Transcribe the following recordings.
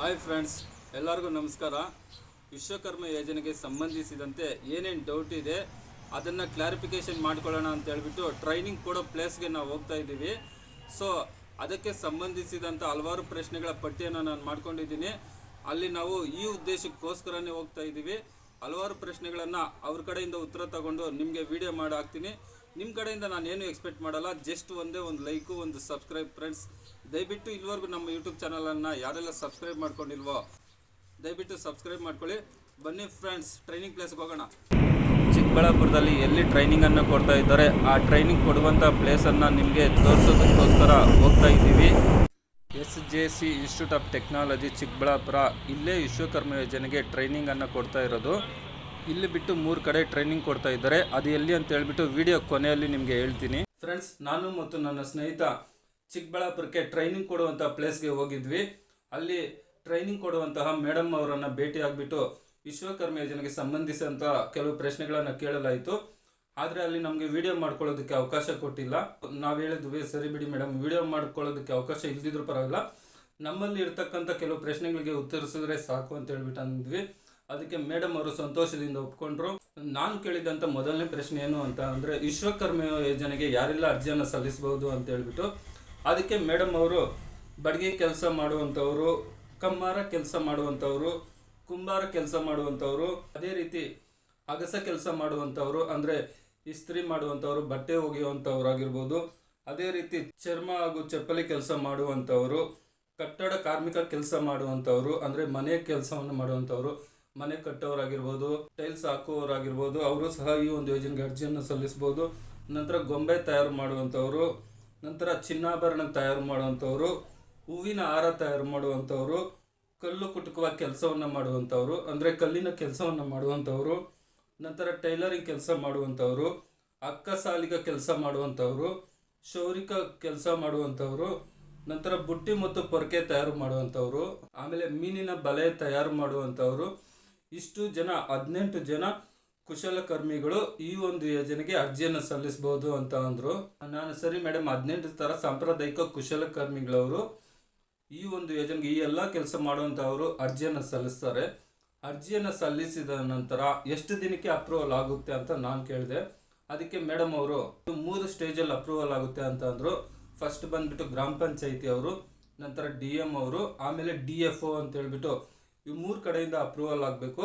Hi friends ಎಲ್ಲರಿಗೂ ನಮಸ್ಕಾರ. ವಿಶ್ವಕರ್ಮ ಯೋಜನೆಗೆ ಸಂಬಂಧಿಸಿದಂತೆ ಏನೇನು ಡೌಟ್ ಇದೆ, ಅದನ್ನು ಕ್ಲಾರಿಫಿಕೇಷನ್ ಮಾಡ್ಕೊಳ್ಳೋಣ ಅಂತ ಹೇಳ್ಬಿಟ್ಟು ಟ್ರೈನಿಂಗ್ ಕೊಡೋ ಪ್ಲೇಸ್ಗೆ ನಾವು ಹೋಗ್ತಾ ಇದ್ದೀವಿ. ಸೊ ಅದಕ್ಕೆ ಸಂಬಂಧಿಸಿದಂಥ ಹಲವಾರು ಪ್ರಶ್ನೆಗಳ ಪಟ್ಟಿಯನ್ನು ನಾನು ಮಾಡ್ಕೊಂಡಿದ್ದೀನಿ. ಅಲ್ಲಿ ನಾವು ಈ ಉದ್ದೇಶಕ್ಕೋಸ್ಕರನೇ ಹೋಗ್ತಾ ಇದ್ದೀವಿ. ಹಲವಾರು ಪ್ರಶ್ನೆಗಳನ್ನು ಅವ್ರ ಕಡೆಯಿಂದ ಉತ್ತರ ತಗೊಂಡು ನಿಮಗೆ ವಿಡಿಯೋ ಮಾಡಿ ಹಾಕ್ತೀನಿ. ನಿಮ್ಮ ಕಡೆಯಿಂದ ನಾನು ಏನು ಎಕ್ಸ್ಪೆಕ್ಟ್ ಮಾಡಲ್ಲ ಜಸ್ಟ್ ಒಂದೇ ಒಂದು ಲೈಕು ಒಂದು ಸಬ್ಸ್ಕ್ರೈಬ್ ಫ್ರೆಂಡ್ಸ್ ದಯವಿಟ್ಟು ಇಲ್ಲಿವರೆಗೂ ನಮ್ಮ ಯೂಟ್ಯೂಬ್ ಚಾನಲನ್ನು ಯಾರೆಲ್ಲ ಸಬ್ಸ್ಕ್ರೈಬ್ ಮಾಡ್ಕೊಂಡಿಲ್ವೋ, ದಯವಿಟ್ಟು ಸಬ್ಸ್ಕ್ರೈಬ್ ಮಾಡ್ಕೊಳ್ಳಿ. ಬನ್ನಿ ಫ್ರೆಂಡ್ಸ್ ಟ್ರೈನಿಂಗ್ ಪ್ಲೇಸ್ಗೆ ಹೋಗೋಣ. ಚಿಕ್ಕಬಳ್ಳಾಪುರದಲ್ಲಿ ಎಲ್ಲಿ ಟ್ರೈನಿಂಗನ್ನು ಕೊಡ್ತಾ ಇದ್ದಾರೆ, ಆ ಟ್ರೈನಿಂಗ್ ಕೊಡುವಂಥ ಪ್ಲೇಸನ್ನು ನಿಮಗೆ ತೋರಿಸೋದಕ್ಕೋಸ್ಕರ ಹೋಗ್ತಾ ಇದ್ದೀವಿ. S J C institute of technology Chikkaballapur. ಇಲ್ಲೇ ವಿಶ್ವಕರ್ಮ ಯೋಜನೆಗೆ ಟ್ರೈನಿಂಗನ್ನು ಕೊಡ್ತಾ ಇರೋದು. ಇಲ್ಲಿ ಬಿಟ್ಟು ಮೂರು ಕಡೆ ಟ್ರೈನಿಂಗ್ ಕೊಡ್ತಾ ಇದ್ದಾರೆ. ಅದು ಎಲ್ಲಿ ಅಂತ ಹೇಳ್ಬಿಟ್ಟು ವಿಡಿಯೋ ಕೊನೆಯಲ್ಲಿ ನಿಮಗೆ ಹೇಳ್ತೀನಿ. ಫ್ರೆಂಡ್ಸ್ ನಾನು ಮತ್ತು ನನ್ನ ಸ್ನೇಹಿತ ಚಿಕ್ಕಬಳ್ಳಾಪುರಕ್ಕೆ ಟ್ರೈನಿಂಗ್ ಕೊಡುವಂಥ ಪ್ಲೇಸ್ಗೆ ಹೋಗಿದ್ವಿ. ಅಲ್ಲಿ ಟ್ರೈನಿಂಗ್ ಕೊಡುವಂತಹ ಮೇಡಮ್ ಅವರನ್ನು ಭೇಟಿ ಆಗಿಬಿಟ್ಟು ವಿಶ್ವಕರ್ಮ ಯೋಜನೆಗೆ ಸಂಬಂಧಿಸಿದಂಥ ಕೆಲವು ಪ್ರಶ್ನೆಗಳನ್ನು ಕೇಳಲಾಯಿತು. ಆದರೆ ಅಲ್ಲಿ ನಮಗೆ ವಿಡಿಯೋ ಮಾಡ್ಕೊಳ್ಳೋದಕ್ಕೆ ಅವಕಾಶ ಕೊಟ್ಟಿಲ್ಲ. ನಾವು ಹೇಳಿದ್ವಿ, ಸರಿ ಬಿಡಿ ಮೇಡಮ್ ವಿಡಿಯೋ ಮಾಡ್ಕೊಳ್ಳೋದಕ್ಕೆ ಅವಕಾಶ ಇಲ್ದಿದ್ರು ಪರವಾಗಿಲ್ಲ. ನಮ್ಮಲ್ಲಿ ಇರ್ತಕ್ಕಂಥ ಕೆಲವು ಪ್ರಶ್ನೆಗಳಿಗೆ ಉತ್ತರಿಸಿದ್ರೆ ಸಾಕು ಅಂತ ಹೇಳ್ಬಿಟ್ಟು ಅಂದ್ವಿ. ಅದಕ್ಕೆ ಮೇಡಮ್ ಅವರು ಸಂತೋಷದಿಂದ ಒಪ್ಕೊಂಡ್ರು. ನಾನು ಕೇಳಿದಂಥ ಮೊದಲನೇ ಪ್ರಶ್ನೆ ಏನು ಅಂತ ಅಂದರೆ, ವಿಶ್ವಕರ್ಮ ಯೋಜನೆಗೆ ಯಾರೆಲ್ಲ ಅರ್ಜಿಯನ್ನು ಸಲ್ಲಿಸಬಹುದು ಅಂತ ಹೇಳ್ಬಿಟ್ಟು, ಅದಕ್ಕೆ ಮೇಡಮ್ ಅವರು ಬಡಿಗೆ ಕೆಲಸ ಮಾಡುವಂಥವರು ಕಮ್ಮಾರ ಕೆಲಸ ಮಾಡುವಂಥವರು ಕುಂಬಾರ ಕೆಲಸ ಮಾಡುವಂಥವರು ಅದೇ ರೀತಿ ಅಗಸ ಕೆಲಸ ಮಾಡುವಂಥವ್ರು ಅಂದರೆ ಇಸ್ತ್ರಿ ಮಾಡುವಂಥವ್ರು ಬಟ್ಟೆ ಒಗೆಯುವಂಥವ್ರು ಆಗಿರ್ಬೋದು, ಅದೇ ರೀತಿ ಚರ್ಮ ಹಾಗೂ ಚಪ್ಪಲಿ ಕೆಲಸ ಮಾಡುವಂಥವರು ಕಟ್ಟಡ ಕಾರ್ಮಿಕ ಕೆಲಸ ಮಾಡುವಂಥವ್ರು ಅಂದರೆ ಮನೆ ಕೆಲಸವನ್ನು ಮಾಡುವಂಥವ್ರು ಮನೆ ಕಟ್ಟೋರಾಗಿರ್ಬೋದು ಟೈಲ್ಸ್ ಹಾಕುವವರಾಗಿರ್ಬೋದು ಅವರು ಸಹ ಈ ಒಂದು ಯೋಜನೆಗೆ ಅರ್ಜಿಯನ್ನು ಸಲ್ಲಿಸ್ಬೋದು. ನಂತರ ಗೊಂಬೆ ತಯಾರು ಮಾಡುವಂಥವ್ರು, ನಂತರ ಚಿನ್ನಾಭರಣ ತಯಾರು ಮಾಡುವಂಥವ್ರು, ಹೂವಿನ ಹಾರ ತಯಾರು ಮಾಡುವಂಥವ್ರು, ಕಲ್ಲು ಕುಟುಕುವ ಕೆಲಸವನ್ನು ಮಾಡುವಂಥವ್ರು, ಅಂದರೆ ಕಲ್ಲಿನ ಕೆಲಸವನ್ನು ಮಾಡುವಂಥವ್ರು, ನಂತರ ಟೈಲರಿಂಗ್ ಕೆಲಸ ಮಾಡುವಂಥವ್ರು ಅಕ್ಕಸಾಲಿಗ ಕೆಲಸ ಮಾಡುವಂಥವ್ರು, ಶೌರಿಕ ಕೆಲಸ ಮಾಡುವಂಥವ್ರು, ನಂತರ ಬುಟ್ಟಿ ಮತ್ತು ಪೊರಕೆ ತಯಾರು ಮಾಡುವಂಥವ್ರು, ಆಮೇಲೆ ಮೀನಿನ ಬಲೆ ತಯಾರು ಮಾಡುವಂಥವ್ರು ಇಷ್ಟು ಜನ, ಹದಿನೆಂಟು ಜನ ಕುಶಲಕರ್ಮಿಗಳು ಈ ಒಂದು ಯೋಜನೆಗೆ ಅರ್ಜಿಯನ್ನು ಸಲ್ಲಿಸಬಹುದು ಅಂತ ಅಂದರು. ನಾನು ಸರಿ ಮೇಡಮ್ ಹದಿನೆಂಟು ಥರ ಸಾಂಪ್ರದಾಯಿಕ ಕುಶಲಕರ್ಮಿಗಳವರು ಈ ಒಂದು ಯೋಜನೆಗೆ ಈ ಎಲ್ಲ ಕೆಲಸ ಮಾಡುವಂಥವರು ಅರ್ಜಿಯನ್ನು ಸಲ್ಲಿಸ್ತಾರೆ. ಅರ್ಜಿಯನ್ನು ಸಲ್ಲಿಸಿದ ನಂತರ ಎಷ್ಟು ದಿನಕ್ಕೆ ಅಪ್ರೂವಲ್ ಆಗುತ್ತೆ ಅಂತ ನಾನು ಕೇಳಿದೆ. ಅದಕ್ಕೆ ಮೇಡಮ್ ಅವರು ಮೂರು ಸ್ಟೇಜಲ್ಲಿ ಅಪ್ರೂವಲ್ ಆಗುತ್ತೆ ಅಂತ ಅಂದರು. ಫಸ್ಟ್ ಬಂದ್ಬಿಟ್ಟು ಗ್ರಾಮ ಪಂಚಾಯಿತಿ ಅವರು, ನಂತರ ಡಿ ಎಂ ಅವರು, ಆಮೇಲೆ ಡಿ ಎಫ್ ಒ ಅಂತ ಹೇಳ್ಬಿಟ್ಟು ಈ ಮೂರು ಕಡೆಯಿಂದ ಅಪ್ರೂವಲ್ ಆಗಬೇಕು.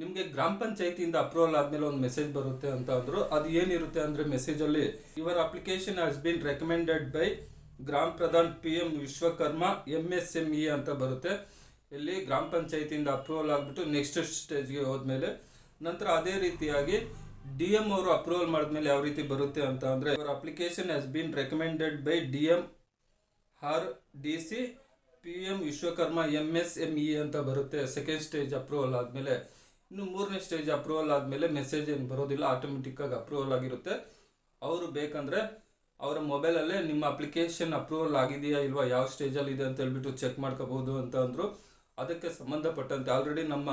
ನಿಮಗೆ ಗ್ರಾಮ ಪಂಚಾಯತಿಯಿಂದ ಅಪ್ರೂವಲ್ ಆದಮೇಲೆ ಒಂದು ಮೆಸೇಜ್ ಬರುತ್ತೆ ಅಂತ ಅಂದರು. ಅದು ಏನಿರುತ್ತೆ ಅಂದರೆ ಮೆಸೇಜಲ್ಲಿ ಇವರ್ application has been recommended by gram pradhan P M Vishwakarma M S M E ಅಂತ ಬರುತ್ತೆ. ಇಲ್ಲಿ ಗ್ರಾಮ ಪಂಚಾಯತಿಯಿಂದ ಅಪ್ರೂವಲ್ ಆಗಿಬಿಟ್ಟು ನೆಕ್ಸ್ಟ್ ಸ್ಟೇಜ್ಗೆ ಹೋದ್ಮೇಲೆ, ನಂತರ ಅದೇ ರೀತಿಯಾಗಿ ಡಿ ಎಂ ಅವರು ಅಪ್ರೂವಲ್ ಮಾಡಿದ್ಮೇಲೆ ಯಾವ ರೀತಿ ಬರುತ್ತೆ ಅಂತ ಅಂದರೆ ಇವರ್ application has been recommended by D M R D C P M Vishwakarma M S M E ಅಂತ ಬರುತ್ತೆ. ಸೆಕೆಂಡ್ ಸ್ಟೇಜ್ ಅಪ್ರೂವಲ್ ಆದಮೇಲೆ, ಇನ್ನು ಮೂರನೇ ಸ್ಟೇಜ್ ಅಪ್ರೂವಲ್ ಆದಮೇಲೆ ಮೆಸೇಜ್ ಏನು ಬರೋದಿಲ್ಲ ಆಟೋಮೆಟಿಕ್ಕಾಗಿ ಅಪ್ರೂವಲ್ ಆಗಿರುತ್ತೆ. ಅವರು ಬೇಕಂದರೆ ಅವರ ಮೊಬೈಲಲ್ಲೇ ನಿಮ್ಮ ಅಪ್ಲಿಕೇಶನ್ ಅಪ್ರೂವಲ್ ಆಗಿದೆಯಾ ಇಲ್ವಾ, ಯಾವ ಸ್ಟೇಜಲ್ಲಿ ಇದೆ ಅಂತ ಹೇಳ್ಬಿಟ್ಟು ಚೆಕ್ ಮಾಡ್ಕೋಬೋದು ಅಂತ ಅಂದರು. ಅದಕ್ಕೆ ಸಂಬಂಧಪಟ್ಟಂತೆ ಆಲ್ರೆಡಿ ನಮ್ಮ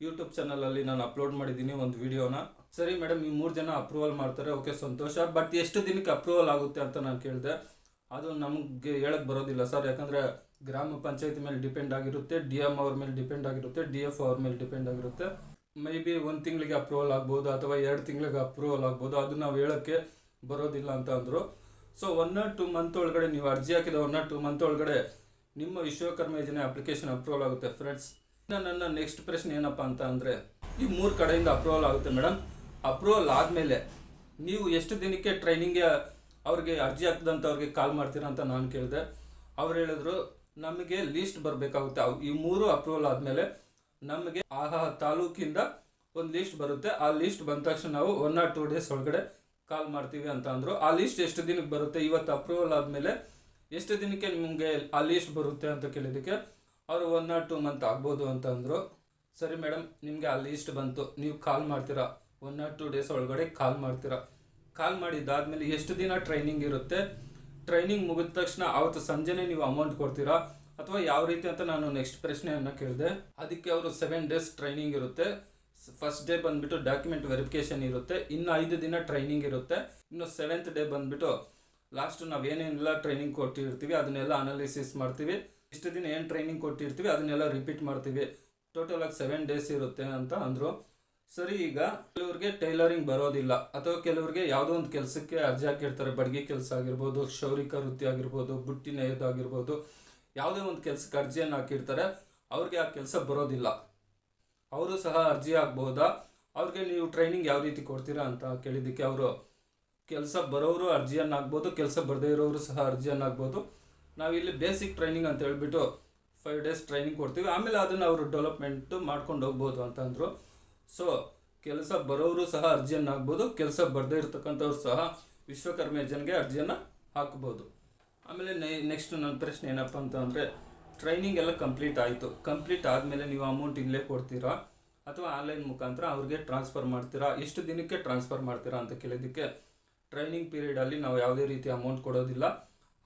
ಯೂಟ್ಯೂಬ್ ಚಾನಲಲ್ಲಿ ನಾನು ಅಪ್ಲೋಡ್ ಮಾಡಿದ್ದೀನಿ ಒಂದು ವಿಡಿಯೋನ ಸರಿ ಮೇಡಮ್ ಈ ಮೂರು ಜನ ಅಪ್ರೂವಲ್ ಮಾಡ್ತಾರೆ, ಓಕೆ, ಸಂತೋಷ. ಬಟ್ ಎಷ್ಟು ದಿನಕ್ಕೆ ಅಪ್ರೂವಲ್ ಆಗುತ್ತೆ ಅಂತ ನಾನು ಕೇಳಿದೆ. ಅದು ನಮಗೆ ಹೇಳಕ್ಕೆ ಬರೋದಿಲ್ಲ ಸರ್ ಯಾಕಂದರೆ ಗ್ರಾಮ ಪಂಚಾಯತಿ ಮೇಲೆ ಡಿಪೆಂಡ್ ಆಗಿರುತ್ತೆ, ಡಿ ಎಂ ಅವ್ರ ಮೇಲೆ ಡಿಪೆಂಡ್ ಆಗಿರುತ್ತೆ, ಡಿ ಎಫ್ ಅವ್ರ ಮೇಲೆ ಡಿಪೆಂಡ್ ಆಗಿರುತ್ತೆ. ಮೇ ಬಿ ಒಂದು ತಿಂಗಳಿಗೆ ಅಪ್ರೂವಲ್ ಆಗ್ಬೋದು ಅಥವಾ ಎರಡು ತಿಂಗಳಿಗೆ ಅಪ್ರೂವಲ್ ಆಗ್ಬೋದು, ಅದು ನಾವು ಹೇಳೋಕ್ಕೆ ಬರೋದಿಲ್ಲ ಅಂತ ಅಂದರು. So one or two month ಒಳಗಡೆ ನೀವು ಅರ್ಜಿ ಹಾಕಿದ ಒನ್ ಆರ್ ಟು ಮಂತ್ ಒಳಗಡೆ ನಿಮ್ಮ ವಿಶ್ವಕರ್ಮ ಯೋಜನೆ ಅಪ್ಲಿಕೇಶನ್ ಅಪ್ರೂವಲ್ ಆಗುತ್ತೆ ಫ್ರೆಂಡ್ಸ್ ನನ್ನ ನೆಕ್ಸ್ಟ್ ಪ್ರಶ್ನೆ ಏನಪ್ಪ ಅಂತ ಅಂದರೆ, ಈ ಮೂರು ಕಡೆಯಿಂದ ಅಪ್ರೂವಲ್ ಆಗುತ್ತೆ ಮೇಡಮ್ ಅಪ್ರೂವಲ್ ಆದಮೇಲೆ ನೀವು ಎಷ್ಟು ದಿನಕ್ಕೆ ಟ್ರೈನಿಂಗ್ಗೆ ಅವ್ರಿಗೆ ಅರ್ಜಿ ಹಾಕಿದಂಥವ್ರಿಗೆ ಕಾಲ್ ಮಾಡ್ತೀರಾ ಅಂತ ನಾನು ಕೇಳಿದೆ. ಅವ್ರು ಹೇಳಿದ್ರು ನಮಗೆ ಲಿಸ್ಟ್ ಬರಬೇಕಾಗುತ್ತೆ. ಈ ಮೂರು ಅಪ್ರೂವಲ್ ಆದಮೇಲೆ ನಮಗೆ ಆ ತಾಲೂಕಿಂದ ಒಂದು ಲಿಸ್ಟ್ ಬರುತ್ತೆ. ಆ ಲಿಸ್ಟ್ ಬಂದ ತಕ್ಷಣ ನಾವು ಒನ್ ಆರ್ ಟೂ ಡೇಸ್ ಒಳಗಡೆ ಕಾಲ್ ಮಾಡ್ತೀವಿ ಅಂತ ಅಂದರು. ಆ ಲಿಸ್ಟ್ ಎಷ್ಟು ದಿನಕ್ಕೆ ಬರುತ್ತೆ? ಇವತ್ತು ಅಪ್ರೂವಲ್ ಆದಮೇಲೆ ಎಷ್ಟು ದಿನಕ್ಕೆ ನಿಮಗೆ ಆ ಲಿಸ್ಟ್ ಬರುತ್ತೆ ಅಂತ ಕೇಳಿದ್ದಕ್ಕೆ ಅವರು ಒನ್ ಆರ್ ಟೂ ಮಂತ್ ಆಗ್ಬೋದು ಅಂತ ಅಂದರು. ಸರಿ ಮೇಡಮ್ ನಿಮಗೆ ಆ ಲಿಸ್ಟ್ ಬಂತು. ನೀವು ಕಾಲ್ ಮಾಡ್ತೀರಾ? ಒನ್ ಆರ್ ಟೂ ಡೇಸ್ ಒಳಗಡೆ ಕಾಲ್ ಮಾಡ್ತೀರಾ? ಕಾಲ್ ಮಾಡಿದ್ದಾದ್ಮೇಲೆ ಎಷ್ಟು ದಿನ ಟ್ರೈನಿಂಗ್ ಇರುತ್ತೆ? ಟ್ರೈನಿಂಗ್ ಮುಗಿದ ತಕ್ಷಣ ಅವತ್ತು ಸಂಜೆನೇ ನೀವು ಅಮೌಂಟ್ ಕೊಡ್ತೀರಾ? ಅಥವಾ ಯಾವ ರೀತಿ ಅಂತ ನಾನು ನೆಕ್ಸ್ಟ್ ಪ್ರಶ್ನೆಯನ್ನು ಕೇಳಿದೆ. ಅದಕ್ಕೆ ಅವರು ಸೆವೆನ್ ಡೇಸ್ ಟ್ರೈನಿಂಗ್ ಇರುತ್ತೆ. ಫಸ್ಟ್ ಡೇ ಬಂದ್ಬಿಟ್ಟು ಡಾಕ್ಯುಮೆಂಟ್ ವೆರಿಫಿಕೇಶನ್ ಇರುತ್ತೆ. ಇನ್ನು ಐದು ದಿನ ಟ್ರೈನಿಂಗ್ ಇರುತ್ತೆ. ಇನ್ನು ಸೆವೆಂತ್ ಡೇ ಬಂದ್ಬಿಟ್ಟು ಲಾಸ್ಟ್ ನಾವು ಏನೇನೆಲ್ಲ ಟ್ರೈನಿಂಗ್ ಕೊಟ್ಟಿರ್ತೀವಿ, ಅದನ್ನೆಲ್ಲ ಅನಾಲಿಸಿಸ್ ಮಾಡ್ತೀವಿ. ಇಷ್ಟು ದಿನ ಏನು ಟ್ರೈನಿಂಗ್ ಕೊಟ್ಟಿರ್ತೀವಿ, ಅದನ್ನೆಲ್ಲ ರಿಪೀಟ್ ಮಾಡ್ತೀವಿ. ಟೋಟಲ್ ಆಗಿ ಸೆವೆನ್ ಡೇಸ್ ಇರುತ್ತೆ ಅಂತ ಅಂದರು. ಸರಿ, ಈಗ ಕೆಲವ್ರಿಗೆ ಟೈಲರಿಂಗ್ ಬರೋದಿಲ್ಲ. ಅಥವಾ ಕೆಲವ್ರಿಗೆ ಯಾವುದೋ ಒಂದು ಕೆಲಸಕ್ಕೆ ಅರ್ಜಿ ಹಾಕಿರ್ತಾರೆ. ಬಡ್ಗೆ ಕೆಲಸ ಆಗಿರ್ಬೋದು, ಕ್ಷೌರಿಕ ವೃತ್ತಿ ಆಗಿರ್ಬೋದು, ಬುಟ್ಟಿ ನೇಯೋದಾಗಿರ್ಬೋದು ಯಾವುದೇ ಒಂದು ಕೆಲಸಕ್ಕೆ ಅರ್ಜಿಯನ್ನು ಹಾಕಿರ್ತಾರೆ. ಅವ್ರಿಗೆ ಆ ಕೆಲಸ ಬರೋದಿಲ್ಲ. ಅವರು ಸಹ ಅರ್ಜಿ ಹಾಕ್ಬೋದಾ? ಅವ್ರಿಗೆ ನೀವು ಟ್ರೈನಿಂಗ್ ಯಾವ ರೀತಿ ಕೊಡ್ತೀರಾ ಅಂತ ಕೇಳಿದ್ದಕ್ಕೆ ಅವರು ಕೆಲಸ ಬರೋರು ಅರ್ಜಿಯನ್ನು ಹಾಕ್ಬೋದು, ಕೆಲಸ ಬರದೇ ಇರೋರು ಸಹ ಅರ್ಜಿಯನ್ನು ಹಾಕ್ಬೋದು. ನಾವಿಲ್ಲಿ ಬೇಸಿಕ್ ಟ್ರೈನಿಂಗ್ ಅಂತ ಹೇಳ್ಬಿಟ್ಟು ಫೈವ್ ಡೇಸ್ ಟ್ರೈನಿಂಗ್ ಕೊಡ್ತೀವಿ. ಆಮೇಲೆ ಅದನ್ನು ಅವರು ಡೆವಲಪ್ಮೆಂಟು ಮಾಡ್ಕೊಂಡು ಹೋಗ್ಬೋದು ಅಂತ ಅಂದರು. ಸೊ ಕೆಲಸ ಬರೋರು ಸಹ ಅರ್ಜಿಯನ್ನು ಹಾಕ್ಬೋದು, ಕೆಲಸ ಬರದೇ ಇರತಕ್ಕಂಥವ್ರು ಸಹ ವಿಶ್ವಕರ್ಮ ಯೋಜನೆಗೆ ಅರ್ಜಿಯನ್ನು ಹಾಕ್ಬೋದು. ಆಮೇಲೆ ನೆಕ್ಸ್ಟ್ ನನ್ನ ಪ್ರಶ್ನೆ ಏನಪ್ಪ ಅಂತಂದರೆ ಟ್ರೈನಿಂಗ್ ಎಲ್ಲ ಕಂಪ್ಲೀಟ್ ಆಯಿತು. ಕಂಪ್ಲೀಟ್ ಆದಮೇಲೆ ನೀವು ಅಮೌಂಟ್ ಇಲ್ಲೇ ಕೊಡ್ತೀರಾ? ಅಥವಾ ಆನ್ಲೈನ್ ಮುಖಾಂತರ ಅವ್ರಿಗೆ ಟ್ರಾನ್ಸ್ಫರ್ ಮಾಡ್ತೀರಾ? ಎಷ್ಟು ದಿನಕ್ಕೆ ಟ್ರಾನ್ಸ್ಫರ್ ಮಾಡ್ತೀರಾ ಅಂತ ಕೇಳಿದ್ದಕ್ಕೆ ಟ್ರೈನಿಂಗ್ ಪೀರಿಯಡಲ್ಲಿ ನಾವು ಯಾವುದೇ ರೀತಿ ಅಮೌಂಟ್ ಕೊಡೋದಿಲ್ಲ.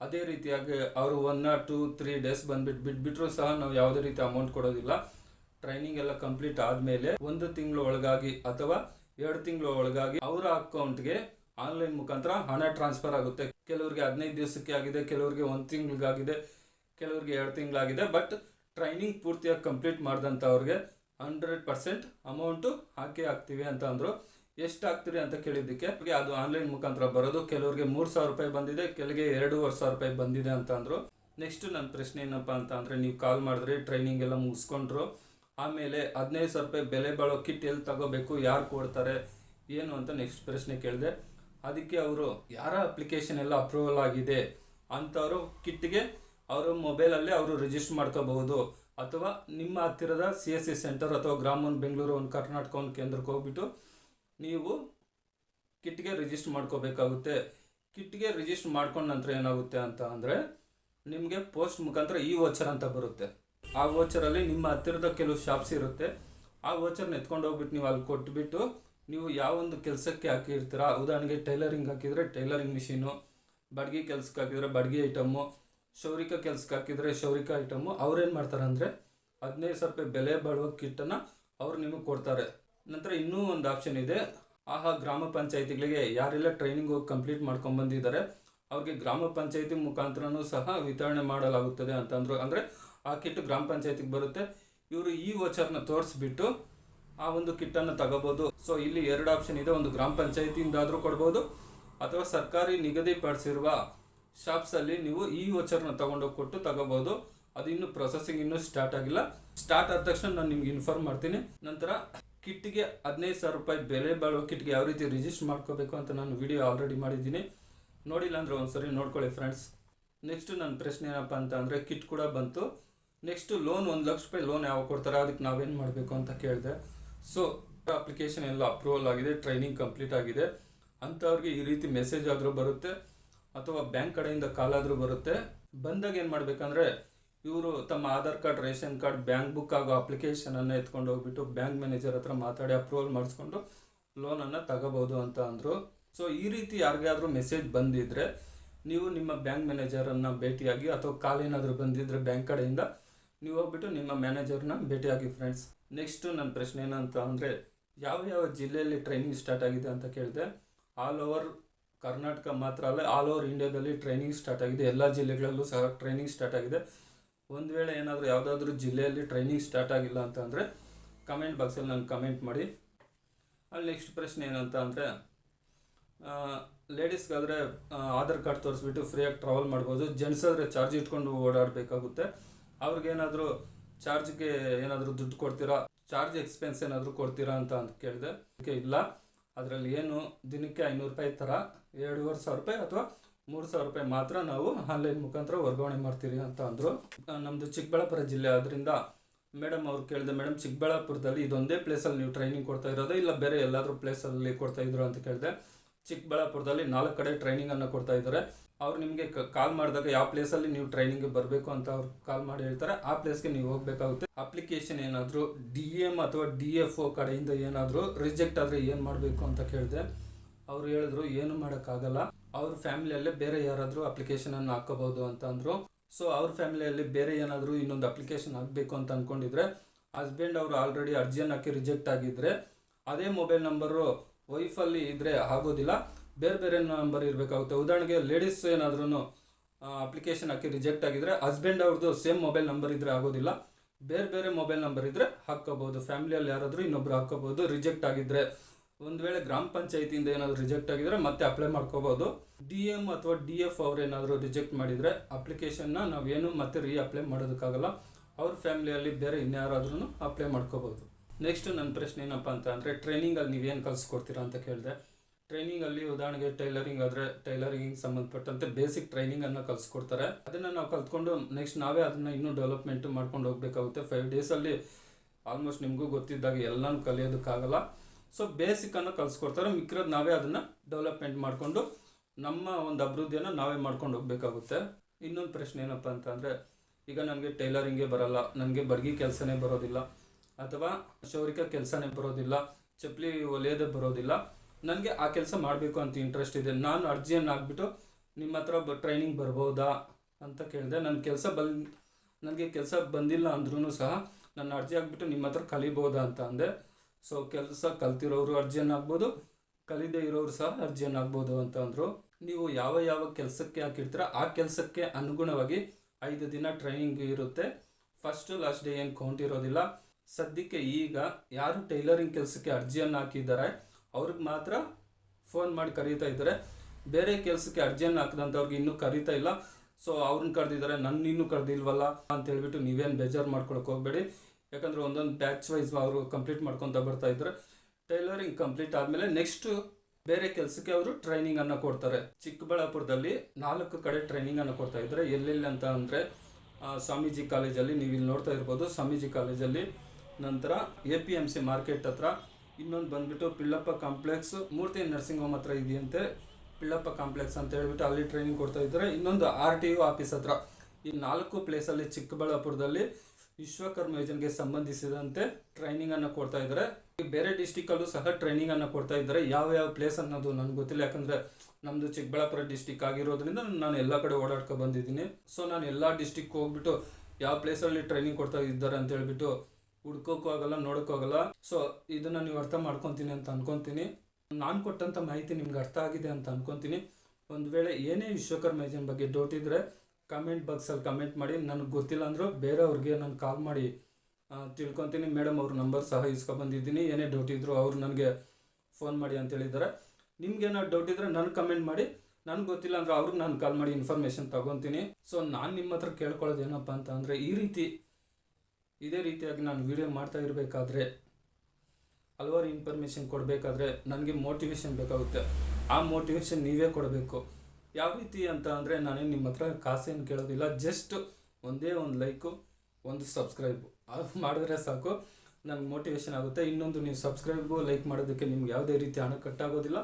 ಅದೇ ರೀತಿಯಾಗಿ ಅವರು one or two three days ಬಂದ್ಬಿಟ್ಟು ಬಿಟ್ಬಿಟ್ರೂ ಸಹ ನಾವು ಯಾವುದೇ ರೀತಿ ಅಮೌಂಟ್ ಕೊಡೋದಿಲ್ಲ. ಟ್ರೈನಿಂಗ್ ಎಲ್ಲ ಕಂಪ್ಲೀಟ್ ಆದಮೇಲೆ ಒಂದು ತಿಂಗಳ ಒಳಗಾಗಿ ಅಥವಾ ಎರಡು ತಿಂಗಳ ಒಳಗಾಗಿ ಅವರ ಅಕೌಂಟ್ಗೆ ಆನ್ಲೈನ್ ಮುಖಾಂತರ ಹಣ ಟ್ರಾನ್ಸ್ಫರ್ ಆಗುತ್ತೆ. ಕೆಲವರಿಗೆ ಹದಿನೈದು ದಿವಸಕ್ಕೆ ಆಗಿದೆ, ಕೆಲವರಿಗೆ ಒಂದು ತಿಂಗಳಿಗಾಗಿದೆ, ಕೆಲವರಿಗೆ ಎರಡು ತಿಂಗಳಾಗಿದೆ ಬಟ್ ಟ್ರೈನಿಂಗ್ ಪೂರ್ತಿಯಾಗಿ ಕಂಪ್ಲೀಟ್ ಮಾಡಿದಂಥವ್ರಿಗೆ ಹಂಡ್ರೆಡ್ ಪರ್ಸೆಂಟ್ ಅಮೌಂಟು ಹಾಕಿ ಹಾಕ್ತೀವಿ ಅಂತ ಅಂದರು. ಎಷ್ಟು ಹಾಕ್ತೀರಿ ಅಂತ ಕೇಳಿದ್ದಕ್ಕೆ ಅದು ಆನ್ಲೈನ್ ಮುಖಾಂತರ ಬರೋದು, ಕೆಲವರಿಗೆ ಮೂರು ಸಾವಿರ ರೂಪಾಯಿ ಬಂದಿದೆ ಕೆಲವರಿಗೆ ಎರಡೂವರೆ ಸಾವಿರ ರೂಪಾಯಿ ಬಂದಿದೆ ಅಂತ ಅಂದರು. ನೆಕ್ಸ್ಟ್ ನನ್ನ ಪ್ರಶ್ನೆ ಏನಪ್ಪ ಅಂತ ಅಂದರೆ, ನೀವು ಕಾಲ್ ಮಾಡಿದ್ರಿ ಟ್ರೈನಿಂಗ್ ಎಲ್ಲ ಮುಗಿಸ್ಕೊಂಡ್ರು. ಆಮೇಲೆ ಹದಿನೈದು ಸಾವಿರ ರೂಪಾಯಿ ಬೆಲೆ ಬಾಳೋ ಕಿಟ್ ಎಲ್ಲಿ ತಗೋಬೇಕು, ಯಾರು ಕೊಡ್ತಾರೆ, ಏನು ಅಂತ ನೆಕ್ಸ್ಟ್ ಪ್ರಶ್ನೆ ಕೇಳಿದೆ. ಅದಕ್ಕೆ ಅವರು ಯಾರ ಅಪ್ಲಿಕೇಶನ್ ಎಲ್ಲ ಅಪ್ರೂವಲ್ ಆಗಿದೆ ಅಂಥವರು ಕಿಟ್ಗೆ ಅವರು ಮೊಬೈಲಲ್ಲೇ ಅವರು ರಿಜಿಸ್ಟರ್ ಮಾಡ್ಕೋಬಹುದು. ಅಥವಾ ನಿಮ್ಮ ಹತ್ತಿರದ ಸಿ ಎಸ್ ಸಿ ಸೆಂಟರ್ ಅಥವಾ ಗ್ರಾಮ ಒಂದು ಬೆಂಗಳೂರು ಒಂದು ಕರ್ನಾಟಕ ಒಂದು ಕೇಂದ್ರಕ್ಕೆ ಹೋಗ್ಬಿಟ್ಟು ನೀವು ಕಿಟ್ಗೆ ರಿಜಿಸ್ಟರ್ ಮಾಡ್ಕೋಬೇಕಾಗುತ್ತೆ. ಕಿಟ್ಗೆ ರಿಜಿಸ್ಟರ್ ಮಾಡ್ಕೊಂಡ ನಂತರ ಏನಾಗುತ್ತೆ ಅಂತ ಅಂದರೆ ನಿಮಗೆ ಪೋಸ್ಟ್ ಮುಖಾಂತರ ಈ ವೋಚರ್ ಅಂತ ಬರುತ್ತೆ. ಆ ವೋಚರಲ್ಲಿ ನಿಮ್ಮ ಹತ್ತಿರದ ಕೆಲವು ಶಾಪ್ಸ್ ಇರುತ್ತೆ. ಆ ವೋಚರ್ನ ಎತ್ಕೊಂಡು ಹೋಗ್ಬಿಟ್ಟು ನೀವು ಅಲ್ಲಿ ಕೊಟ್ಬಿಟ್ಟು ನೀವು ಯಾವ ಒಂದು ಕೆಲಸಕ್ಕೆ ಹಾಕಿರ್ತೀರಾ, ಉದಾಹರಣೆಗೆ ಟೈಲರಿಂಗ್ ಹಾಕಿದರೆ ಟೈಲರಿಂಗ್ ಮಿಷಿನು ಬಡ್ಗೆ ಕೆಲ್ಸಕ್ಕೆ ಹಾಕಿದರೆ ಬಡ್ಗೆ ಐಟಮ್ಮು ಶೌರಿಕ ಕೆಲ್ಸಕ್ಕೆ ಹಾಕಿದರೆ ಶೌರಿಕ ಐಟಮ್ಮು ಅವ್ರೇನು ಮಾಡ್ತಾರೆ ಅಂದರೆ ಹದಿನೈದು ಸಾವಿರ ರೂಪಾಯಿ ಬೆಲೆ ಬಾಳುವ ಕಿಟ್ಟನ್ನು ಅವ್ರು ನಿಮಗೆ ಕೊಡ್ತಾರೆ. ನಂತರ ಇನ್ನೂ ಒಂದು ಆಪ್ಷನ್ ಇದೆ. ಆಹಾ ಗ್ರಾಮ ಪಂಚಾಯತಿಗಳಿಗೆ ಯಾರೆಲ್ಲ ಟ್ರೈನಿಂಗ್ ಕಂಪ್ಲೀಟ್ ಮಾಡ್ಕೊಂಡು ಬಂದಿದ್ದಾರೆ, ಅವ್ರಿಗೆ ಗ್ರಾಮ ಪಂಚಾಯತಿ ಮುಖಾಂತರನೂ ಸಹ ವಿತರಣೆ ಮಾಡಲಾಗುತ್ತದೆ ಅಂತಂದ್ರು. ಅಂದರೆ ಆ ಕಿಟ್ ಗ್ರಾಮ ಪಂಚಾಯತಿಗೆ ಬರುತ್ತೆ. ಇವರು ಈ ವೋಚರ್ನ ತೋರಿಸ್ಬಿಟ್ಟು ಆ ಒಂದು ಕಿಟ್ಟನ್ನು ತಗೋಬೋದು. ಸೊ ಇಲ್ಲಿ ಎರಡು ಆಪ್ಷನ್ ಇದೆ. ಒಂದು ಗ್ರಾಮ ಪಂಚಾಯತಿಯಿಂದಾದರೂ ಕೊಡ್ಬೋದು. ಅಥವಾ ಸರ್ಕಾರಿ ನಿಗದಿಪಡಿಸಿರುವ ಶಾಪ್ಸಲ್ಲಿ ನೀವು ಈ ವೋಚರ್ನ ತಗೊಂಡೋಗಿ ಕೊಟ್ಟು ತಗೋಬೋದು. ಅದು ಇನ್ನು ಪ್ರೊಸೆಸಿಂಗ್ ಇನ್ನೂ ಸ್ಟಾರ್ಟ್ ಆಗಿಲ್ಲ. ಸ್ಟಾರ್ಟ್ ಆದ ತಕ್ಷಣ ನಾನು ನಿಮ್ಗೆ ಇನ್ಫಾರ್ಮ್ ಮಾಡ್ತೀನಿ. ನಂತರ ಕಿಟ್ಗೆ ಹದಿನೈದು ಸಾವಿರ ರೂಪಾಯಿ ಬೆಲೆ ಬಾಳುವ ಕಿಟ್ಗೆ ಯಾವ ರೀತಿ ರಿಜಿಸ್ಟರ್ ಮಾಡ್ಕೋಬೇಕು ಅಂತ ನಾನು ವಿಡಿಯೋ ಆಲ್ರೆಡಿ ಮಾಡಿದ್ದೀನಿ. ನೋಡಿಲ್ಲ ಅಂದರೆ ಒಂದ್ಸರಿ ನೋಡ್ಕೊಳ್ಳಿ ಫ್ರೆಂಡ್ಸ್ ನೆಕ್ಸ್ಟ್ ನನ್ನ ಪ್ರಶ್ನೆ ಏನಪ್ಪ ಅಂತ ಅಂದರೆ ಕಿಟ್ ಕೂಡ ಬಂತು. ನೆಕ್ಸ್ಟ್ ಲೋನ್ ಒಂದು ಲಕ್ಷ ರೂಪಾಯಿ ಲೋನ್ ಯಾವಾಗ ಕೊಡ್ತಾರೆ ಅದಕ್ಕೆ ನಾವೇನು ಮಾಡಬೇಕು ಅಂತ ಕೇಳಿದೆ. ಸೊ ಅಪ್ಲಿಕೇಶನ್ ಎಲ್ಲ ಅಪ್ರೂವಲ್ ಆಗಿದೆ ಟ್ರೈನಿಂಗ್ ಕಂಪ್ಲೀಟ್ ಆಗಿದೆ. ಅಂಥವ್ರಿಗೆ ಈ ರೀತಿ ಮೆಸೇಜ್ ಆದರೂ ಬರುತ್ತೆ, ಅಥವಾ ಬ್ಯಾಂಕ್ ಕಡೆಯಿಂದ ಕಾಲ್ ಆದರೂ ಬರುತ್ತೆ. ಬಂದಾಗ ಏನು ಮಾಡಬೇಕಂದ್ರೆ, ಇವರು ತಮ್ಮ Aadhaar card, ration card bank book ಆಗೋ ಅಪ್ಲಿಕೇಶನನ್ನು ಎತ್ಕೊಂಡು ಹೋಗ್ಬಿಟ್ಟು ಬ್ಯಾಂಕ್ ಮ್ಯಾನೇಜರ್ ಹತ್ರ ಮಾತಾಡಿ ಅಪ್ರೂವಲ್ ಮಾಡಿಸ್ಕೊಂಡು ಲೋನನ್ನು ತಗೋಬೋದು ಅಂತ ಅಂದರು. ಸೊ ಈ ರೀತಿ ಯಾರಿಗಾದರೂ ಮೆಸೇಜ್ ಬಂದಿದ್ದರೆ ನೀವು ನಿಮ್ಮ ಬ್ಯಾಂಕ್ ಮ್ಯಾನೇಜರನ್ನು ಭೇಟಿಯಾಗಿ ಅಥವಾ ಕಾಲ್ ಏನಾದರೂ ಬಂದಿದ್ದರೆ ಬ್ಯಾಂಕ್ ಕಡೆಯಿಂದ ನೀವು ಹೋಗ್ಬಿಟ್ಟು ನಿಮ್ಮ ಮ್ಯಾನೇಜರ್ನ ಭೇಟಿಯಾಗಿ ಫ್ರೆಂಡ್ಸ್ ನೆಕ್ಸ್ಟು ನನ್ನ ಪ್ರಶ್ನೆ ಏನಂತ ಅಂದರೆ, ಯಾವ ಯಾವ ಜಿಲ್ಲೆಯಲ್ಲಿ ಟ್ರೈನಿಂಗ್ ಸ್ಟಾರ್ಟ್ ಆಗಿದೆ ಅಂತ ಕೇಳಿದೆ ಆಲ್ ಓವರ್ ಕರ್ನಾಟಕ ಮಾತ್ರ ಅಲ್ಲ ಆಲ್ ಓವರ್ ಇಂಡಿಯಾದಲ್ಲಿ ಟ್ರೈನಿಂಗ್ ಸ್ಟಾರ್ಟ್ ಆಗಿದೆ. ಎಲ್ಲ ಜಿಲ್ಲೆಗಳಲ್ಲೂ ಸಹ ಟ್ರೈನಿಂಗ್ ಸ್ಟಾರ್ಟ್ ಆಗಿದೆ. ಒಂದು ವೇಳೆ ಏನಾದರೂ ಯಾವುದಾದ್ರೂ ಜಿಲ್ಲೆಯಲ್ಲಿ ಟ್ರೈನಿಂಗ್ ಸ್ಟಾರ್ಟ್ ಆಗಿಲ್ಲ ಅಂತ ಅಂದರೆ ಕಮೆಂಟ್ ಬಾಕ್ಸಲ್ಲಿ ನಾನು ಕಮೆಂಟ್ ಮಾಡಿ. ಅಲ್ಲಿ ನೆಕ್ಸ್ಟ್ ಪ್ರಶ್ನೆ ಏನಂತ ಅಂದರೆ ಲೇಡೀಸ್ಗಾದರೆ ಆಧಾರ್ ಕಾರ್ಡ್ ತೋರಿಸ್ಬಿಟ್ಟು ಫ್ರೀಯಾಗಿ ಟ್ರಾವೆಲ್ ಮಾಡ್ಬೋದು. ಜೆಂಟ್ಸ್ ಆದರೆ ಚಾರ್ಜ್ ಇಟ್ಕೊಂಡು ಓಡಾಡಬೇಕಾಗುತ್ತೆ. ಅವ್ರಿಗೇನಾದರೂ ಚಾರ್ಜ್ಗೆ ಏನಾದರೂ ದುಡ್ಡು ಕೊಡ್ತೀರಾ? ಚಾರ್ಜ್ ಎಕ್ಸ್ಪೆನ್ಸ್ ಏನಾದರೂ ಕೊಡ್ತೀರಾ ಅಂತ ಅಂತ ಕೇಳಿದೆ. ಅದಕ್ಕೆ ಇಲ್ಲ. ಅದರಲ್ಲಿ ಏನು ದಿನಕ್ಕೆ ಐನೂರು ರೂಪಾಯಿ ಥರ, ಎರಡೂವರೆ ಸಾವಿರ ರೂಪಾಯಿ ಅಥವಾ ಮೂರು ಸಾವಿರ ರೂಪಾಯಿ ಮಾತ್ರ ನಾವು ಆನ್ಲೈನ್ ಮುಖಾಂತರ ವರ್ಗಾವಣೆ ಮಾಡ್ತೀರಿ ಅಂತ ಅಂದರು. ನಮ್ಮದು ಚಿಕ್ಕಬಳ್ಳಾಪುರ ಜಿಲ್ಲೆ ಆದ್ದರಿಂದ ಮೇಡಮ್ ಅವ್ರು ಕೇಳಿದೆ, ಮೇಡಮ್, ಚಿಕ್ಕಬಳ್ಳಾಪುರದಲ್ಲಿ ಇದೊಂದೇ ಪ್ಲೇಸಲ್ಲಿ ನೀವು ಟ್ರೈನಿಂಗ್ ಕೊಡ್ತಾ ಇರೋದು? ಇಲ್ಲ ಬೇರೆ ಎಲ್ಲಾದರೂ ಪ್ಲೇಸಲ್ಲಿ ಕೊಡ್ತಾ ಇದ್ರು ಅಂತ ಕೇಳಿದೆ. ಚಿಕ್ಕಬಳ್ಳಾಪುರದಲ್ಲಿ ನಾಲ್ಕು ಕಡೆ ಟ್ರೈನಿಂಗನ್ನು ಕೊಡ್ತಾ ಇದ್ದಾರೆ. ಅವ್ರು ನಿಮಗೆ ಕಾಲ್ ಮಾಡಿದಾಗ ಯಾವ ಪ್ಲೇಸಲ್ಲಿ ನೀವು ಟ್ರೈನಿಂಗ್ಗೆ ಬರಬೇಕು ಅಂತ ಅವ್ರು ಕಾಲ್ ಮಾಡಿ ಹೇಳ್ತಾರೆ. ಆ ಪ್ಲೇಸ್ಗೆ ನೀವು ಹೋಗಬೇಕಾಗುತ್ತೆ. ಅಪ್ಲಿಕೇಶನ್ ಏನಾದರೂ ಡಿ ಎಂ ಅಥವಾ ಡಿ ಎಫ್ ಒ ಕಡೆಯಿಂದ ಏನಾದರೂ ರಿಜೆಕ್ಟ್ ಆದರೆ ಏನು ಮಾಡಬೇಕು ಅಂತ ಕೇಳಿದೆ ಅವ್ರು ಹೇಳಿದ್ರು, ಏನು ಮಾಡೋಕ್ಕಾಗಲ್ಲ. ಅವ್ರ ಫ್ಯಾಮಿಲಿಯಲ್ಲೇ ಬೇರೆ ಯಾರಾದರೂ ಅಪ್ಲಿಕೇಶನನ್ನು ಹಾಕೋಬಹುದು ಅಂತ ಅಂದರು. ಸೊ ಅವ್ರ ಫ್ಯಾಮಿಲಿಯಲ್ಲಿ ಬೇರೆ ಏನಾದರೂ ಇನ್ನೊಂದು ಅಪ್ಲಿಕೇಶನ್ ಹಾಕಬೇಕು ಅಂತ ಅಂದ್ಕೊಂಡಿದ್ರೆ ಹಸ್ಬೆಂಡ್ ಅವರು ಆಲ್ರೆಡಿ ಅರ್ಜಿಯನ್ನು ಹಾಕಿ ರಿಜೆಕ್ಟ್ ಆಗಿದ್ದರೆ ಅದೇ ಮೊಬೈಲ್ ನಂಬರು ವೈಫಲ್ಲಿ ಇದ್ದರೆ ಆಗೋದಿಲ್ಲ. ಬೇರೆ ಬೇರೆ ನಂಬರ್ ಇರಬೇಕಾಗುತ್ತೆ. ಉದಾಹರಣೆಗೆ ಲೇಡೀಸ್ ಏನಾದ್ರೂ ಅಪ್ಲಿಕೇಶನ್ ಹಾಕಿ ರಿಜೆಕ್ಟ್ ಆಗಿದ್ರೆ ಹಸ್ಬೆಂಡ್ ಅವ್ರದ್ದು ಸೇಮ್ ಮೊಬೈಲ್ ನಂಬರ್ ಇದ್ರೆ ಆಗೋದಿಲ್ಲ. ಬೇರೆ ಬೇರೆ ಮೊಬೈಲ್ ನಂಬರ್ ಇದ್ರೆ ಹಾಕ್ಕೋಬೋದು. ಫ್ಯಾಮಿಲಿಯಲ್ಲಿ ಯಾರಾದರೂ ಇನ್ನೊಬ್ರು ಹಾಕ್ಕೋಬೋದು. ರಿಜೆಕ್ಟ್ ಆಗಿದ್ರೆ ಒಂದು ವೇಳೆ ಗ್ರಾಮ ಪಂಚಾಯತಿಯಿಂದ ಏನಾದರೂ ರಿಜೆಕ್ಟ್ ಆಗಿದ್ರೆ ಮತ್ತೆ ಅಪ್ಲೈ ಮಾಡ್ಕೋಬಹುದು ಡಿ ಎಂ ಅಥವಾ ಡಿ ಎಫ್ ಏನಾದರೂ ರಿಜೆಕ್ಟ್ ಮಾಡಿದರೆ ಅಪ್ಲಿಕೇಶನ್ನ ನಾವೇನು ಮತ್ತೆ ರೀ ಅಪ್ಲೈ ಮಾಡೋದಕ್ಕಾಗಲ್ಲ. ಅವ್ರ ಫ್ಯಾಮಿಲಿಯಲ್ಲಿ ಬೇರೆ ಇನ್ಯಾರಾದ್ರೂ ಅಪ್ಲೈ ಮಾಡ್ಕೋಬಹುದು ನೆಕ್ಸ್ಟ್ ನನ್ನ ಪ್ರಶ್ನೆ ಏನಪ್ಪ ಅಂತ ಅಂದರೆ ಟ್ರೈನಿಂಗಲ್ಲಿ ನೀವೇನು ಕಲಿಸ್ಕೊಡ್ತೀರಾ ಅಂತ ಕೇಳಿದೆ. ಟ್ರೈನಿಂಗಲ್ಲಿ ಉದಾಹರಣೆಗೆ ಟೈಲರಿಂಗ್ ಆದರೆ ಟೈಲರಿಂಗ್ ಸಂಬಂಧಪಟ್ಟಂತೆ ಬೇಸಿಕ್ ಟ್ರೈನಿಂಗನ್ನು ಕಲಿಸ್ಕೊಡ್ತಾರೆ. ಅದನ್ನು ನಾವು ಕಲ್ತ್ಕೊಂಡು ನೆಕ್ಸ್ಟ್ ನಾವೇ ಅದನ್ನು ಇನ್ನೂ ಡೆವಲಪ್ಮೆಂಟ್ ಮಾಡ್ಕೊಂಡು ಹೋಗ್ಬೇಕಾಗುತ್ತೆ. ಫೈವ್ ಡೇಸಲ್ಲಿ ಆಲ್ಮೋಸ್ಟ್ ನಿಮಗೂ ಗೊತ್ತಿದ್ದಾಗ ಎಲ್ಲನೂ ಕಲಿಯೋದಕ್ಕಾಗಲ್ಲ. ಸೊ ಬೇಸಿಕನ್ನು ಕಲಿಸ್ಕೊಡ್ತಾರೆ. ಮಿಕ್ಕಿರೋದು ನಾವೇ ಅದನ್ನು ಡೆವಲಪ್ಮೆಂಟ್ ಮಾಡಿಕೊಂಡು ನಮ್ಮ ಒಂದು ಅಭಿವೃದ್ಧಿಯನ್ನು ನಾವೇ ಮಾಡ್ಕೊಂಡು ಹೋಗ್ಬೇಕಾಗುತ್ತೆ. ಇನ್ನೊಂದು ಪ್ರಶ್ನೆ ಏನಪ್ಪ ಅಂತಂದರೆ ಈಗ ನನಗೆ ಟೈಲರಿಂಗೇ ಬರಲ್ಲ, ನನಗೆ ಬಡ್ಗಿ ಕೆಲಸನೇ ಬರೋದಿಲ್ಲ, ಅಥವಾ ಶೌರಿಕ ಕೆಲಸನೇ ಬರೋದಿಲ್ಲ, ಚಪ್ಪಲಿ ಒಲೆಯೋದೇ ಬರೋದಿಲ್ಲ ನನಗೆ ಆ ಕೆಲಸ ಮಾಡಬೇಕು ಅಂತ ಇಂಟ್ರೆಸ್ಟ್ ಇದೆ. ನಾನು ಅರ್ಜಿಯನ್ನು ಹಾಕ್ಬಿಟ್ಟು ನಿಮ್ಮ ಹತ್ರ ಬ ಟ್ರೈನಿಂಗ್ ಬರ್ಬೋದಾ ಅಂತ ಕೇಳಿದೆ. ನನ್ನ ಕೆಲಸ ಬಲ್ ನನಗೆ ಕೆಲಸ ಬಂದಿಲ್ಲ ಅಂದ್ರೂ ಸಹ ನನ್ನ ಅರ್ಜಿ ಹಾಕ್ಬಿಟ್ಟು ನಿಮ್ಮ ಹತ್ರ ಕಲಿಬೋದಾ ಅಂತ ಅಂದೆ. ಸೊ ಕೆಲಸ ಕಲ್ತಿರೋರು ಅರ್ಜಿಯನ್ನು ಹಾಕ್ಬೋದು ಕಲಿದೇ ಇರೋರು ಸಹ ಅರ್ಜಿಯನ್ನು ಹಾಕ್ಬೋದು ಅಂತ ಅಂದರು. ನೀವು ಯಾವ ಯಾವ ಕೆಲಸಕ್ಕೆ ಹಾಕಿರ್ತೀರ, ಆ ಕೆಲಸಕ್ಕೆ ಅನುಗುಣವಾಗಿ ಐದು ದಿನ ಟ್ರೈನಿಂಗ್ ಇರುತ್ತೆ. ಫಸ್ಟು ಲಾಸ್ಟ್ ಡೇ ಏನು ಕೌಂಟ್ ಇರೋದಿಲ್ಲ. ಸದ್ಯಕ್ಕೆ ಈಗ ಯಾರು ಟೈಲರಿಂಗ್ ಕೆಲಸಕ್ಕೆ ಅರ್ಜಿಯನ್ನು ಹಾಕಿದ್ದಾರೆ ಅವ್ರಿಗೆ ಮಾತ್ರ ಫೋನ್ ಮಾಡಿ ಕರೀತಾ ಇದ್ದಾರೆ. ಬೇರೆ ಕೆಲಸಕ್ಕೆ ಅರ್ಜಿಯನ್ನು ಹಾಕಿದಂಥವ್ರಿಗೆ ಇನ್ನೂ ಕರೀತಾ ಇಲ್ಲ. ಸೊ ಅವ್ರನ್ನ ಕರೆದಿದ್ದಾರೆ ನನ್ನ ಇನ್ನೂ ಕರೆದಿಲ್ವಲ್ಲ ಅಂತ ಹೇಳ್ಬಿಟ್ಟು ನೀವೇನು ಬೇಜಾರು ಮಾಡ್ಕೊಳಕ್ಕೆ ಹೋಗಬೇಡಿ. ಯಾಕಂದರೆ ಒಂದೊಂದು ಬ್ಯಾಚ್ ವೈಸ್ ಅವರು ಕಂಪ್ಲೀಟ್ ಮಾಡ್ಕೊತ ಬರ್ತಾ ಇದ್ದಾರೆ. ಟೈಲರಿಂಗ್ ಕಂಪ್ಲೀಟ್ ಆದಮೇಲೆ ನೆಕ್ಸ್ಟು ಬೇರೆ ಕೆಲಸಕ್ಕೆ ಅವರು ಟ್ರೈನಿಂಗ್ ಅನ್ನು ಕೊಡ್ತಾರೆ. ಚಿಕ್ಕಬಳ್ಳಾಪುರದಲ್ಲಿ ನಾಲ್ಕು ಕಡೆ ಟ್ರೈನಿಂಗ್ ಅನ್ನು ಕೊಡ್ತಾ ಇದ್ದಾರೆ. ಎಲ್ಲೆಲ್ಲಿ ಅಂತ ಅಂದರೆ ಸ್ವಾಮೀಜಿ ಕಾಲೇಜಲ್ಲಿ ನೀವು ಇಲ್ಲಿ ನೋಡ್ತಾ ಇರ್ಬೋದು. ಸ್ವಾಮೀಜಿ ಕಾಲೇಜಲ್ಲಿ ನಂತರ A P M C market ಹತ್ರ ಇನ್ನೊಂದು ಬಂದ್ಬಿಟ್ಟು Pillappa complex. Murthy nursing home ಹತ್ರ ಇದೆಯಂತೆ. ಪಿಳ್ಳಪ್ಪ ಕಾಂಪ್ಲೆಕ್ಸ್ ಅಂತ ಹೇಳ್ಬಿಟ್ಟು ಅಲ್ಲಿ ಟ್ರೈನಿಂಗ್ ಕೊಡ್ತಾ ಇದ್ದಾರೆ. ಇನ್ನೊಂದು ಆರ್ ಟಿ ಯು ಆಫೀಸ್ ಹತ್ರ. ಈ ನಾಲ್ಕು ಪ್ಲೇಸಲ್ಲಿ ಚಿಕ್ಕಬಳ್ಳಾಪುರದಲ್ಲಿ ವಿಶ್ವಕರ್ಮ ಯೋಜನೆಗೆ ಸಂಬಂಧಿಸಿದಂತೆ ಟ್ರೈನಿಂಗ್ ಅನ್ನು ಕೊಡ್ತಾ ಇದ್ದಾರೆ. ಬೇರೆ ಡಿಸ್ಟಿಕಲ್ಲೂ ಸಹ ಟ್ರೈನಿಂಗ್ ಅನ್ನು ಕೊಡ್ತಾ ಇದ್ದಾರೆ. ಯಾವ ಯಾವ ಪ್ಲೇಸ್ ಅನ್ನೋದು ನನಗೆ ಗೊತ್ತಿಲ್ಲ. ಯಾಕಂದ್ರೆ ನಮ್ಮದು ಚಿಕ್ಕಬಳ್ಳಾಪುರ ಡಿಸ್ಟಿಕ್ ಆಗಿರೋದ್ರಿಂದ ನಾನು ಎಲ್ಲ ಕಡೆ ಓಡಾಡ್ಕೊ ಬಂದಿದ್ದೀನಿ. ಸೊ ನಾನು ಎಲ್ಲ ಡಿಸ್ಟಿಕ್ ಹೋಗ್ಬಿಟ್ಟು ಯಾವ ಪ್ಲೇಸಲ್ಲಿ ಟ್ರೈನಿಂಗ್ ಕೊಡ್ತಾ ಇದ್ದಾರೆ ಅಂತ ಹೇಳ್ಬಿಟ್ಟು ಹುಡ್ಕೋಕ್ಕೂ ಆಗಲ್ಲ ನೋಡೋಕ್ಕೂ ಆಗಲ್ಲ. ಸೊ ಇದನ್ನ ನೀವು ಅರ್ಥ ಮಾಡ್ಕೊತೀನಿ ಅಂತ ಅನ್ಕೊಂತೀನಿ. ನಾನು ಕೊಟ್ಟಂಥ ಮಾಹಿತಿ ನಿಮ್ಗೆ ಅರ್ಥ ಆಗಿದೆ ಅಂತ ಅನ್ಕೊಂತೀನಿ. ಒಂದು ವೇಳೆ ಏನೇ ವಿಶ್ವಕರ್ಮ ಯೋಜನೆ ಬಗ್ಗೆ ಡೌಟ್ ಇದ್ದರೆ ಕಮೆಂಟ್ ಬಾಕ್ಸಲ್ಲಿ ಕಮೆಂಟ್ ಮಾಡಿ. ನನಗೆ ಗೊತ್ತಿಲ್ಲ ಅಂದರೂ ಬೇರೆಯವ್ರಿಗೆ ನಾನು ಕಾಲ್ ಮಾಡಿ ತಿಳ್ಕೊತೀನಿ. ಮೇಡಮ್ ಅವ್ರ ನಂಬರ್ ಸಹ ಇಸ್ಕೊಬಂದಿದ್ದೀನಿ ಏನೇ ಡೌಟ್ ಇದ್ದರೂ ಅವ್ರು ನನಗೆ ಫೋನ್ ಮಾಡಿ ಅಂತ ಹೇಳಿದ್ದಾರೆ. ನಿಮ್ಗೆ ಏನಾದ್ರು ಡೌಟ್ ಇದ್ದರೆ ನನಗೆ ಕಮೆಂಟ್ ಮಾಡಿ. ನನಗೆ ಗೊತ್ತಿಲ್ಲ ಅಂದ್ರೆ ಅವ್ರಿಗೆ ನಾನು ಕಾಲ್ ಮಾಡಿ ಇನ್ಫಾರ್ಮೇಷನ್ ತಗೊತೀನಿ. ಸೊ ನಾನು ನಿಮ್ಮ ಹತ್ರ ಕೇಳ್ಕೊಳ್ಳೋದು ಏನಪ್ಪ ಅಂತ ಅಂದರೆ ಈ ರೀತಿ ಇದೇ ರೀತಿಯಾಗಿ ನಾನು ವಿಡಿಯೋ ಮಾಡ್ತಾ ಇರಬೇಕಾದ್ರೆ, ಹಲವಾರು ಇನ್ಫಾರ್ಮೇಷನ್ ಕೊಡಬೇಕಾದ್ರೆ ನನಗೆ ಮೋಟಿವೇಶನ್ ಬೇಕಾಗುತ್ತೆ. ಆ ಮೋಟಿವೇಶನ್ ನೀವೇ ಕೊಡಬೇಕು. ಯಾವ ರೀತಿ ಅಂತ ಅಂದರೆ ನಾನೇನು ನಿಮ್ಮ ಹತ್ರ ಕಾಸೇನು ಕೇಳೋದಿಲ್ಲ ಜಸ್ಟ್ ಒಂದೇ ಒಂದು ಲೈಕು ಒಂದು ಸಬ್ಸ್ಕ್ರೈಬು ಅದು ಮಾಡಿದ್ರೆ ಸಾಕು, ನನಗೆ ಮೋಟಿವೇಶನ್ ಆಗುತ್ತೆ. ಇನ್ನೊಂದು ನೀವು ಸಬ್ಸ್ಕ್ರೈಬು ಲೈಕ್ ಮಾಡೋದಕ್ಕೆ ನಿಮ್ಗೆ ಯಾವುದೇ ರೀತಿ ಹಣ ಕಟ್ಟಾಗೋದಿಲ್ಲ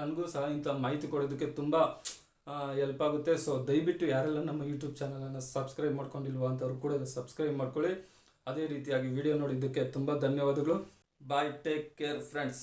ನನಗೂ ಸಹ ಇಂಥ ಮಾಹಿತಿ ಕೊಡೋದಕ್ಕೆ ತುಂಬ ಹೆಲ್ಪ್ ಆಗುತ್ತೆ. ಸೊ ದಯವಿಟ್ಟು ಯಾರೆಲ್ಲ ನಮ್ಮ ಯೂಟ್ಯೂಬ್ ಚಾನಲನ್ನು ಸಬ್ಸ್ಕ್ರೈಬ್ ಮಾಡ್ಕೊಂಡಿಲ್ವ ಅಂತವ್ರು ಕೂಡ ಸಬ್ಸ್ಕ್ರೈಬ್ ಮಾಡ್ಕೊಳ್ಳಿ. ಅದೇ ರೀತಿಯಾಗಿ ವಿಡಿಯೋ ನೋಡಿದ್ದಕ್ಕೆ ತುಂಬ ಧನ್ಯವಾದಗಳು. Bye take care friends